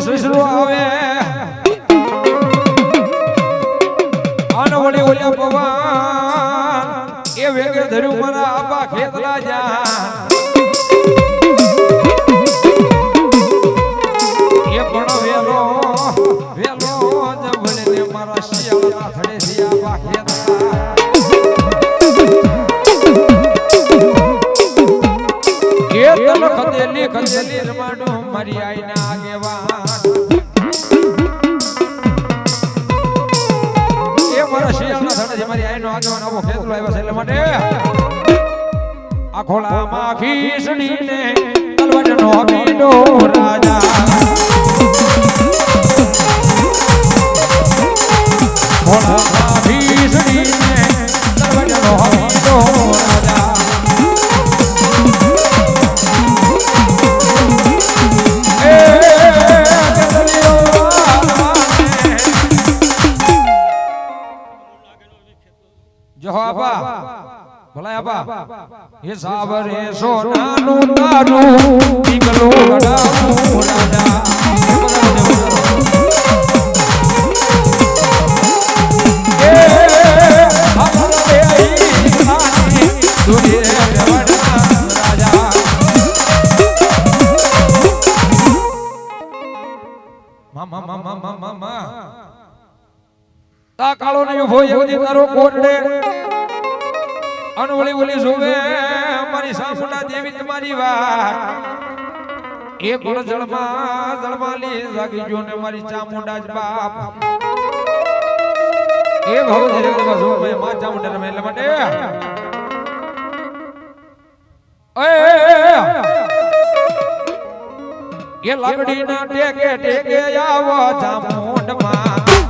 વીસ વિસરો આવે. અનવડી ઓલ્યા પવાન, એ વેગે ધર્યું મારા આપા ખેતલા જા. એ પણ વેલો વેલો જભળે મારા શિયાળના થડે શિયા આપા આગેવા શિયાળના થડે થી મારી આઈનો આગેવાન આવો ખેતલો આવ્યો છે એટલે માટે આ ખોળામાં ખીસડીને તલવટનો બીડો જો આપા. ભલા આપા. એ સાવરે સોનાનું તારું ટીકલો ગડાવું રાજા. મા મા મા મા મા જવડા તા કાળો નહીં ઊભો એવું તારો કોટડે અનવળી ઓલી જોવે મારી સાસુના દેવી તમારી વાત. એ ગુણ જળમાં જળમાલી જાગી ગયો ને મારી ચામુંડા જ બાપ. એ ભવ ધીરે ધીરે જો મે માં ચામુંડા રમે એટલે માટે? એ લાકડી ના ટેકે ટેકે આવો ચામુંડમાં. સોટીલા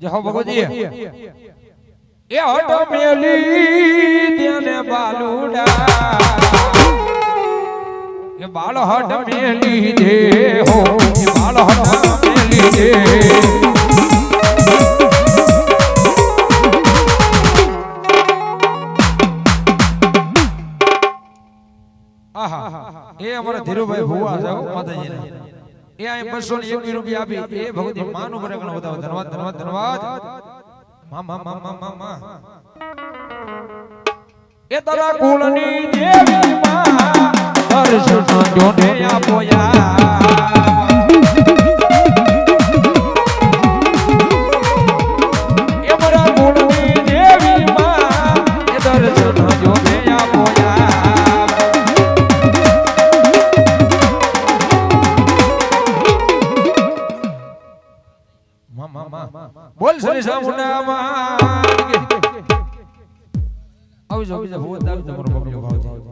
જય હો ભગવજી એ હટ મેલી તેને બાલુડા એ બાળ હટ મેલી દે હો એ બાળ હટ મેલી દે આહા એ અમારા ધીરુભાઈ ભુવા હો, માતાજીના. એ અહીં બસો ને એક રૂપિયા આપી. એ ભગવતી માનું બરે ઘણો બધા ધન્યવાદ ધન્યવાદ ધન્યવાદ. મા મા મા મા મા મા. એ તારા કુળની દેવી માં દર્શન જોને આપો બોલ શ્રી સામુંડા માં આવજો બીજા ભૂત આવી તમારો ભાવ છે